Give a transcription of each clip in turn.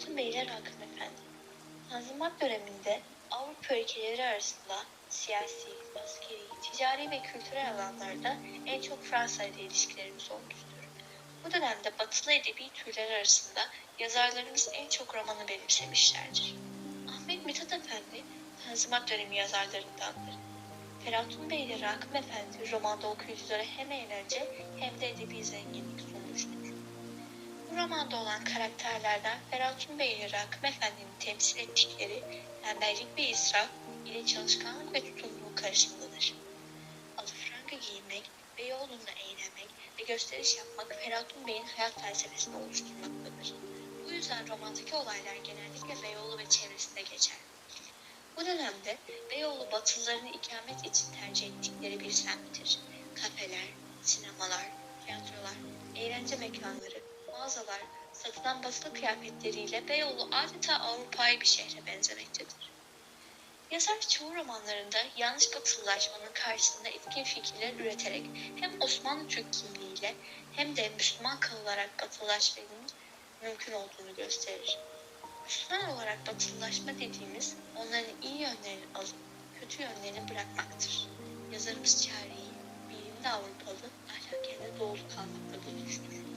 Ferhatun Beyler Hakan Efendi. Tanzimat döneminde Avrupa ülkeleri arasında siyasi, askeri, ticari ve kültürel alanlarda en çok Fransa ile ilişkilerimiz olmuştur. Bu dönemde batılı edebi türler arasında yazarlarımız en çok romanı benimsemişlerdir. Ahmet Mithat Efendi, Tanzimat dönemi yazarlarındandır. Ferhatun Bey ile Rakım Efendi romanda okuyuculara hem eğlence hem de edebi zenginlik sunmuştur. Bu romanda olan karakterlerden Ferhatun Bey ile Rakım Efendi'nin temsil ettikleri tembellik ve israf ile çalışkanlık ve tutumluluk karşısındadır. Alafranga giymek, Beyoğlu'nda eğlenmek ve gösteriş yapmak Ferhatun Bey'in hayat felsefesini oluşturmaktadır. Bu yüzden romandaki olaylar genellikle Beyoğlu ve çevresinde geçer. Bu dönemde Beyoğlu Batılıların ikamet için tercih ettikleri bir semttir. Kafeler, sinemalar, tiyatrolar, eğlence mekanları, mağazalar, satılan batılı kıyafetleriyle Beyoğlu adeta Avrupa'yı bir şehre benzemektedir. Yazar çoğu romanlarında yanlış batılılaşmanın karşısında etkin fikirler üreterek hem Osmanlı Türk kimliğiyle hem de Müslüman kalılarak batılılaşmanın mümkün olduğunu gösterir. Müslüman olarak batılılaşma dediğimiz onların iyi yönlerini alıp kötü yönlerini bırakmaktır. Yazarımız çareyi bilimde Avrupalı, ahlakende doğulu kalmakla bulmuştur.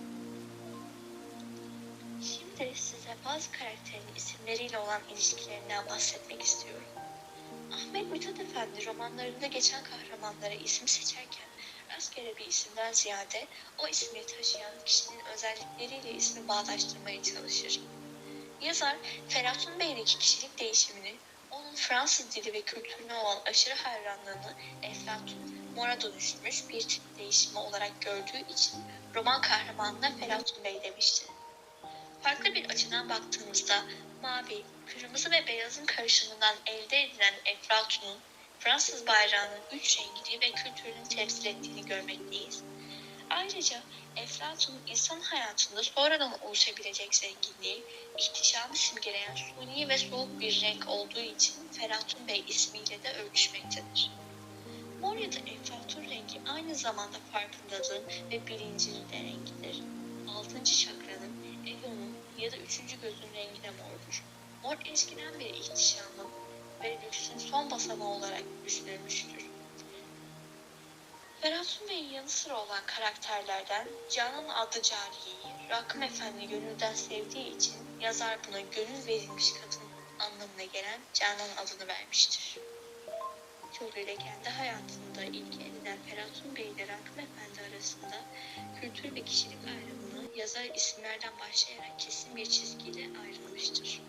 Şimdi size bazı karakterin isimleriyle olan ilişkilerinden bahsetmek istiyorum. Ahmet Mithat Efendi romanlarında geçen kahramanlara isim seçerken rastgele bir isimden ziyade o ismi taşıyan kişinin özellikleriyle ismi bağdaştırmaya çalışır. Yazar, Ferhatun Bey'deki kişilik değişimini, onun Fransız dili ve kültürüne olan aşırı hayranlığını Eflatun, mora dönüşmüş bir tip değişimi olarak gördüğü için roman kahramanına Ferhatun Bey demiştir. Farklı bir açıdan baktığımızda mavi, kırmızı ve beyazın karışımından elde edilen Eflatun'un Fransız bayrağının üç rengini ve kültürünü temsil ettiğini görmekteyiz. Ayrıca Eflatun insan hayatında sonradan oluşabilecek zenginliği, ihtişamı simgeleyen suni ve soğuk bir renk olduğu için Ferhatun Bey ismiyle de örtüşmektedir. Mor ya da Eflatun rengi aynı zamanda farkındalığın ve bilincinin de rengidir. Altıncı çakranın, egonun ya da üçüncü gözün rengine mordur. Mor eskiden beri ihtişamın ve lüksün son basamağı olarak düşünülmüştür. Ferhatun Bey'in yanı sıra olan karakterlerden Canan adlı cariyeyi Rakım Efendi gönülden sevdiği için yazar buna gönül verilmiş kadın anlamına gelen Canan adını vermiştir. Yoluyla kendi hayatında ilk edinen Ferhatun Bey ile Rakım Efendi arasında kültür ve kişilik ayrımını yazar isimlerden başlayarak kesin bir çizgiyle ayrılmıştır.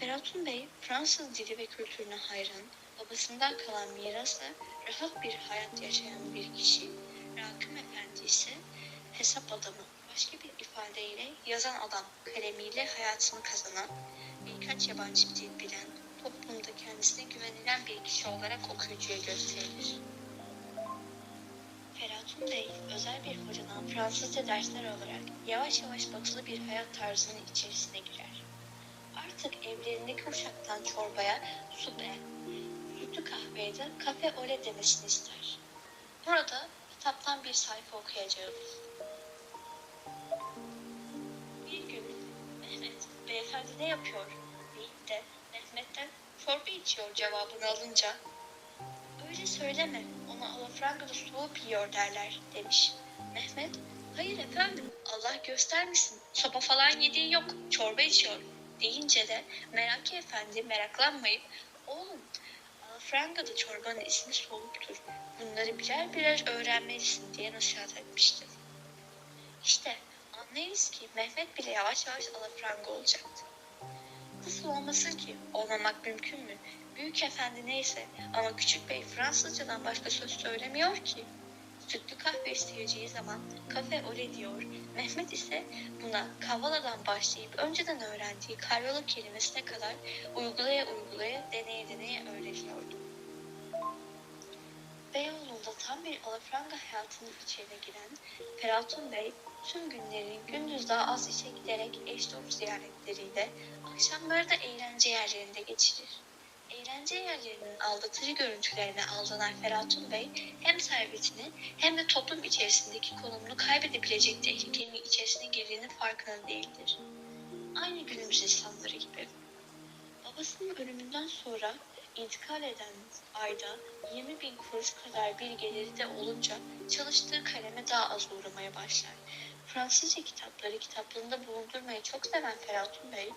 Ferhatun Bey, Fransız dili ve kültürüne hayran, babasından kalan mirasla rahat bir hayat yaşayan bir kişi. Rakım Efendi ise hesap adamı, başka bir ifadeyle yazan adam kalemiyle hayatını kazanan, birkaç yabancı dil bilen, toplumda kendisine güvenilen bir kişi olarak okuyucuya gösterilir. Bey, özel bir hocadan Fransızca dersler alarak yavaş yavaş batılı bir hayat tarzının içerisine girer. Artık evlerindeki uşaktan çorbaya supe, sütlü kahveye de kafe ole demesini ister. Burada kitaptan bir sayfa okuyacağız. Bir gün Mehmet, beyefendi ne yapıyor deyip de Mehmet'ten çorba içiyor cevabını alınca öyle söyleme ona alafrangalı soğuk yiyor derler demiş. Mehmet hayır efendim Allah göstermesin sopa falan yediği yok çorba içiyor deyince de Meraki Efendi meraklanmayıp oğlum alafrangalı çorbanın ismi soğuktur bunları birer birer öğrenmelisin diye nasihat etmişti. İşte anlayız ki Mehmet bile yavaş yavaş alafranga olacaktı. Nasıl olmasın ki? Olmamak mümkün mü? Büyük efendi neyse ama küçük bey Fransızcadan başka söz söylemiyor ki. Sütlü kahve isteyeceği zaman kafe ole diyor. Mehmet ise buna kavaladan başlayıp önceden öğrendiği karyola kelimesine kadar uygulaya uygulaya deneye deneye öğreniyordu. Beyoğlu'nda tam bir alafranga hayatının içine giren Ferhatun Bey tüm günlerini gündüz daha az işe giderek eş dost ziyaretleriyle akşamları da eğlence yerlerinde geçirir. Eğlence yerlerinin aldatıcı görüntülerine aldanan Ferhatun Bey hem servetini hem de toplum içerisindeki konumunu kaybedebilecek tehlikenin içerisine girdiğinin farkında değildir. Aynı günümüz insanları gibi. Babasının ölümünden sonra intikal eden ayda 20 bin kuruş kadar bir geliri de olunca çalıştığı kaleme daha az uğramaya başlar. Fransızca kitapları kitaplığında bulundurmayı çok seven Ferhatun Bey,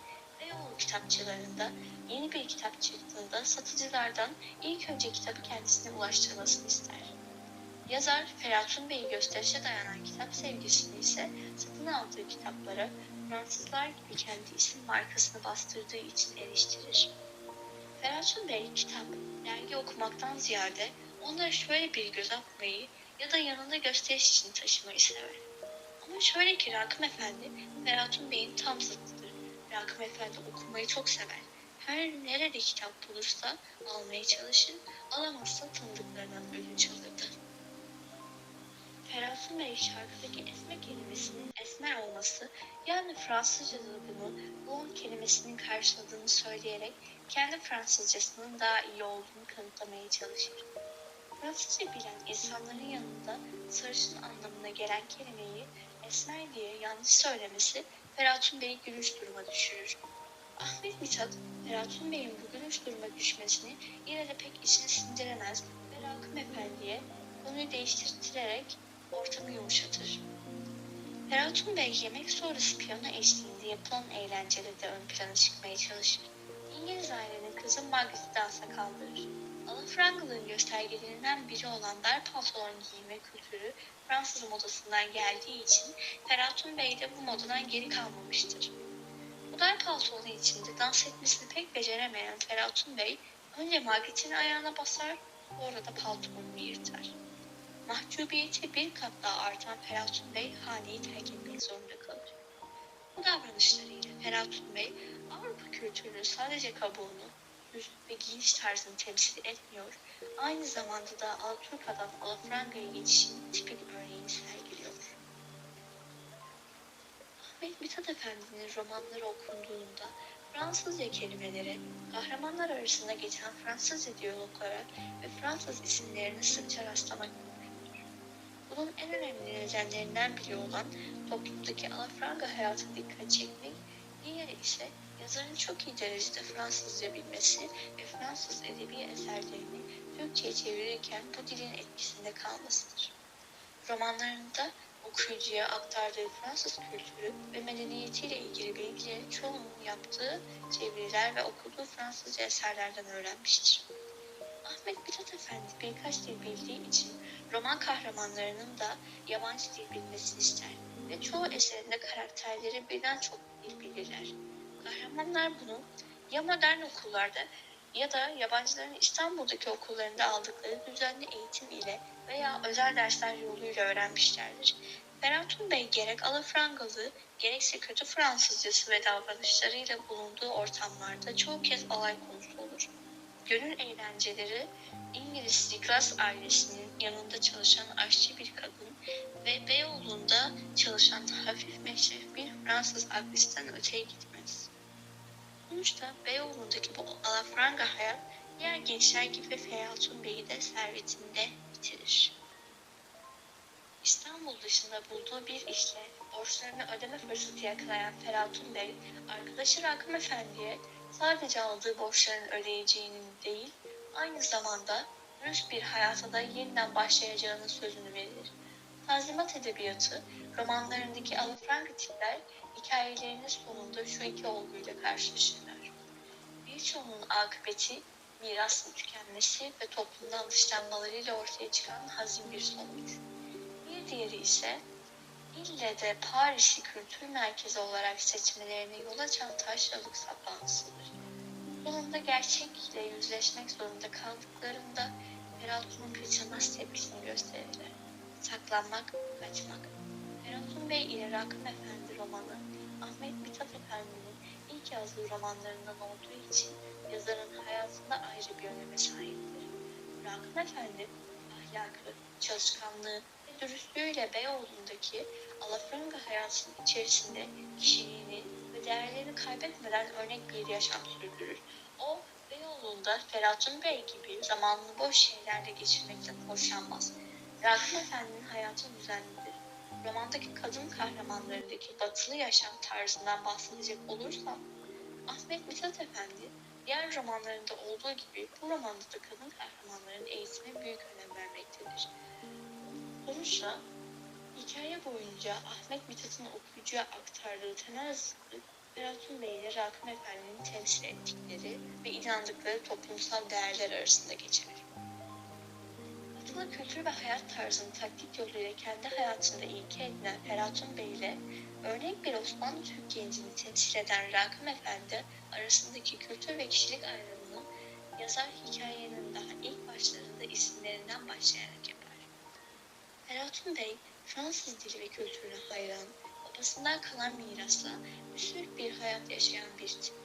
Beyoğlu kitapçılarında yeni bir kitap çıktığında satıcılardan ilk önce kitabı kendisine ulaştırmasını ister. Yazar Ferhatun Bey'i gösterişe dayanan kitap sevgisini ise satın aldığı kitaplara Fransızlar gibi kendi isim markasını bastırdığı için eleştirir. Ferhatun Bey kitap, dergi okumaktan ziyade onlara şöyle bir göz atmayı ya da yanında gösteriş için taşımayı sever. Ama şöyle ki Rakım Efendi, Ferhatun Bey'in tam zıttıdır. Rakım Efendi okumayı çok sever. Her nerede kitap bulursa almaya çalışır, alamazsa tanıdıklarından ödünç alırdı. Ferhatun Bey şarkıdaki esme kelimesinin esmer olması yani Fransızca'da bunu blond kelimesinin karşıladığını söyleyerek kendi Fransızcasının daha iyi olduğunu kanıtlamaya çalışır. Fransızca bilen insanların yanında sarışın anlamına gelen kelimeyi esmer diye yanlış söylemesi Ferhatun Bey'i gülüş duruma düşürür. Ahmet Mithat, Ferhatun Bey'in bu gülüş duruma düşmesini yine de pek içine sindiremez ve Rakım Efendi'ye konuyu değiştirterek ortamı yumuşatır. Ferhatun Bey yemek sonrası piyano eşliğinde yapılan eğlencede de ön plana çıkmaya çalışır. İngiliz ailenin kızı Margaret'i dansa kaldırır. Alafrangalı'nın göstergelerinden biri olan dar pantolon giyme kültürü Fransız modasından geldiği için Ferhatun Bey de bu modadan geri kalmamıştır. Bu dar pantolon içinde dans etmesini pek beceremeyen Ferhatun Bey önce Margaret'in ayağına basar, sonra da paltonunu yırtar. Mahcubiyeti bir kat daha artan Ferhatun Bey haneyi terk etmek zorunda kalır. Bu davranışlarıyla Ferhatun Bey Avrupa kültürünün sadece kabuğunu, yüz ve giyiniş tarzını temsil etmiyor, aynı zamanda da Alaturka'dan Alafranga'ya geçişin tipik örneğini sergiliyor. Ahmet Mithat Efendi'nin romanları okunduğunda Fransızca kelimeleri, kahramanlar arasında geçen Fransızca diyaloglara ve Fransız isimlerine sıkça rastlamak mümkündür. Bunun en önemli nedenlerinden biri olan toplumdaki alafranga hayatına dikkat çekmek, diğeri ise yazarın çok iyi derecede Fransızca bilmesi ve Fransız edebi eserlerini Türkçe'ye çevirirken bu dilin etkisinde kalmasıdır. Romanlarında okuyucuya aktardığı Fransız kültürü ve medeniyetiyle ilgili bilgileri çoğunun yaptığı çeviriler ve okuduğu Fransızca eserlerden öğrenmiştir. Ahmet Mithat Efendi birkaç dil bildiği için roman kahramanlarının da yabancı dil bilmesini ister ve çoğu eserinde karakterleri birden çok dil bilirler. Kahramanlar bunu ya modern okullarda ya da yabancıların İstanbul'daki okullarında aldıkları düzenli eğitim ile veya özel dersler yoluyla öğrenmişlerdir. Ferhatun Bey gerek alafrangalı gerekse kötü Fransızcası ve davranışlarıyla bulunduğu ortamlarda çoğu kez alay konusu olur. Gönül eğlenceleri İngiliz Douglas ailesinin yanında çalışan aşçı bir kadın ve Beyoğlu'nda çalışan hafif meşref bir Fransız akristten öteye gitmez. Sonuçta Beyoğlu'ndaki bu alafranga hayat diğer gençler gibi Ferhatun Bey'i de servetinde bitirir. İstanbul dışında bulduğu bir işle borçlarını ödeme fırsatı yakalayan Ferhatun Bey, arkadaşı Rakım Efendi'ye sadece aldığı borçların ödeyeceğinin değil, aynı zamanda dürüst bir hayata da yeniden başlayacağının sözünü verir. Tanzimat edebiyatı, romanlarındaki alafranga tipler hikayelerinin sonunda şu iki olguyla karşılaşırlar. Birçoğunun akıbeti mirasın tükenmesi ve toplumdan dışlanmalarıyla ortaya çıkan hazin bir sonuç. Bir diğeri ise ille de Paris'i kültür merkezi olarak seçmelerine yol açan taşralık saplantısıdır. Sonunda gerçekle yüzleşmek zorunda kaldıklarında Ferhatun kaçınmaz tepkisini gösterirler. Saklanmak, kaçmak. İle Rakım Efendi romanı Ahmet Mithat Efendi'nin ilk yazdığı romanlarından olduğu için yazarın hayatında ayrı bir öneme sahiptir. Rakım Efendi ahlakı, çalışkanlığı ve dürüstlüğüyle Beyoğlu'ndaki alafranga hayatının içerisinde kişiliğini ve değerlerini kaybetmeden örnek bir yaşam sürdürür. O Beyoğlu'nda Ferhatun Bey gibi zamanını boş şeylerle geçirmekten hoşlanmaz. Rakım Efendi'nin hayatı düzenlidir. Romandaki kadın kahramanlarındaki batılı yaşam tarzından bahsedecek olursam, Ahmet Mithat Efendi diğer romanlarında olduğu gibi bu romanda da kadın kahramanların eğitime büyük önem vermektedir. Sonuçta hikaye boyunca Ahmet Mithat'ın okuyucuya aktardığı temel zıtlık Beratun Bey ile Rakım Efendi'nin temsil ettikleri ve inandıkları toplumsal değerler arasında geçer. Batılı kültür ve hayat tarzını taklit yoluyla kendi hayatında ilke edinen Ferhatun Bey ile örnek bir Osmanlı Türk gencini temsil eden Rakım Efendi arasındaki kültür ve kişilik ayrımını yazar hikayenin daha ilk başlarında isimlerinden başlayarak yapar. Ferhatun Bey, Fransız dili ve kültürüne hayran, babasından kalan mirasla müsbet bir hayat yaşayan bir tip.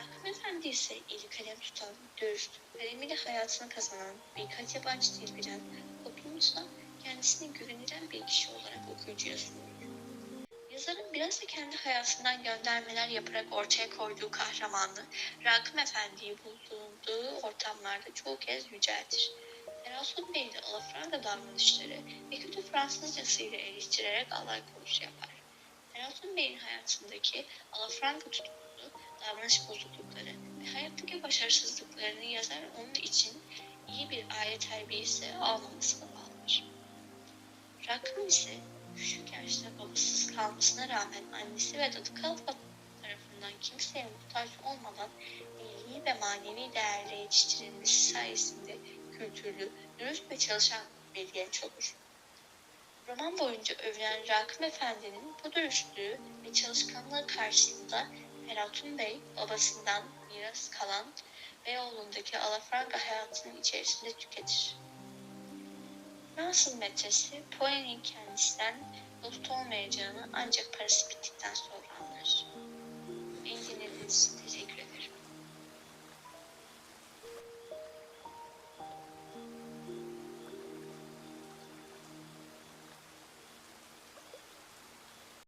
Rakım Efendi ise eli kalem tutan, dürüst, kalemiyle hayatını kazanan, birkaç yabancı dil bilen, toplumumuzda kendisine güvenilen bir kişi olarak okuyucuya sunur. Yazarın biraz da kendi hayatından göndermeler yaparak ortaya koyduğu kahramanı, Rakım Efendi'yi bulunduğu ortamlarda çoğu kez yüceltir. Erasmus Bey'in alafranga davranışları ve kötü Fransızcasıyla eleştirerek alay konusu yapar. Erasmus Bey'in hayatındaki alafranga tutkusu, davranış bozuklukları ve hayattaki başarısızlıklarını yazar onun için iyi bir aile terbiyesi almamasına bağlar. Rakım ise küçük yaşta babasız kalmasına rağmen annesi ve dadı Kalfa tarafından kimseye muhtaç olmadan ilmi ve manevi değerle yetiştirilmesi sayesinde kültürlü, dürüst ve çalışan bir genç olur. Roman boyunca övülen Rakım Efendi'nin bu dürüstlüğü ve çalışkanlığı karşısında Ferhatun Bey babasından miras kalan Beyoğlu'ndaki alafranga hayatının içerisinde tüketir. Fransız metresi Poe'nin kendisinden dost olmayacağını ancak parası bittikten sonra anlar. Engin'in